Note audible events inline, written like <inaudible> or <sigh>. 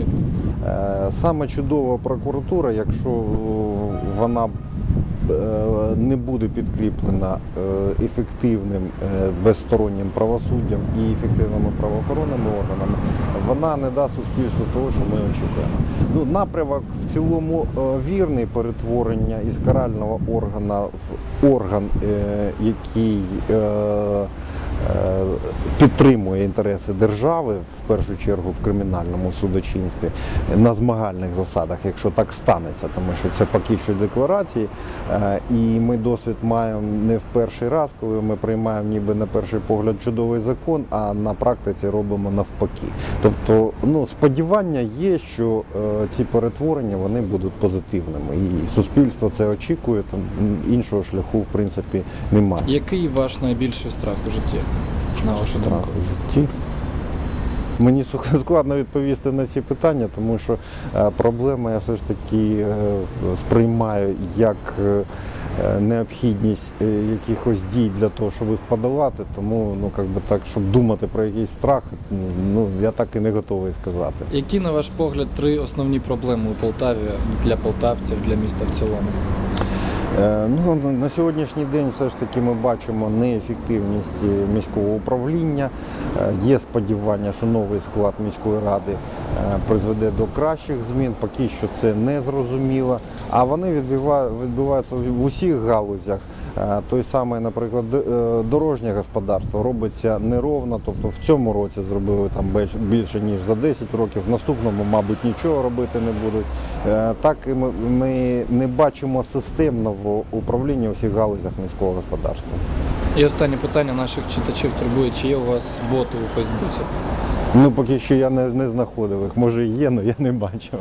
Е, Саме чудова прокуратура, якщо вона е, не буде підкріплена е, ефективним безстороннім правосуддям і ефективними правоохоронними органами, вона не дасть суспільству того, що ми очікуємо. Ну, напрямок в цілому вірний перетворення із карального органа в орган, який підтримує інтереси держави в першу чергу в кримінальному судочинстві на змагальних засадах, якщо так станеться, тому що це поки що декларації. Е, І ми досвід маємо не в перший раз, коли ми приймаємо ніби на перший погляд чудовий закон, а на практиці робимо навпаки. Тобто, ну сподівання є, що е, ці перетворення вони будуть позитивними, і суспільство це очікує. Там іншого шляху в принципі немає. Який ваш найбільший страх у житті? На вашу Страх думку? у житті. Мені <laughs> складно відповісти на ці питання, тому що е, проблеми я все ж таки е, сприймаю як е, необхідність якихось дій для того, щоб їх подолати. Тому ну, как би так, щоб думати про якийсь страх, ну я так і не готовий сказати. Які, на ваш погляд, три основні проблеми у Полтаві для полтавців, для міста в цілому? Е, Ну, на- сьогоднішній день все ж таки ми бачимо неефективність е, міського управління. Е, Є сподівання, що новий склад міської ради призведе до кращих змін. Поки що це не зрозуміло. А вони відбуваються в усіх галузях. Той самий, наприклад, дорожнє господарство робиться неровно. Тобто в цьому році зробили там більш- більше ніж за 10 років. В наступному, мабуть, нічого робити не будуть. Так ми не бачимо системного управління у всіх галузях міського господарства. І останнє питання наших читачів турбує, чи є у вас боти у Фейсбуці? Ну поки що я не, не знаходив їх. Може є, але я не бачив.